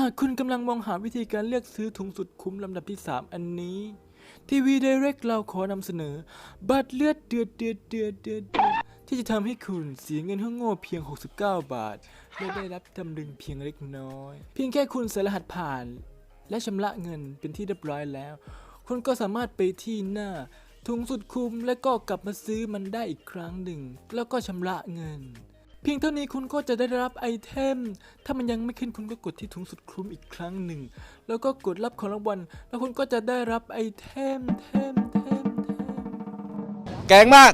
หากคุณกำลังมองหาวิธีการเลือกซื้อถุงสุดคุ้มลำดับที่ 3 อันนี้ทีวี Direct เราขอนำเสนอ บัตรเลือดเดือดเดือดเดือดเดือดที่จะทำให้คุณเสียเงินห้องโง่เพียง 69 บาท และได้รับตำลึงเพียงเล็กน้อย เพียงแค่คุณใส่รหัสผ่าน และชำระเงินเป็นที่เรียบร้อยแล้ว คุณก็สามารถไปที่หน้าถุงสุดคุ้มและก็กลับมาซื้อมันได้อีกครั้งหนึ่ง แล้วก็ชำระเงิน พียงเท่านี้คุณก็จะได้รับไอเทม ถ้ามันยังไม่ขึ้นคุณก็กดที่ถุงสุดคุ้มอีกครั้งหนึ่ง แล้วก็กดรับของรางวัล แล้วคุณก็จะได้รับไอเทมเทมเทมเทมแกงมาก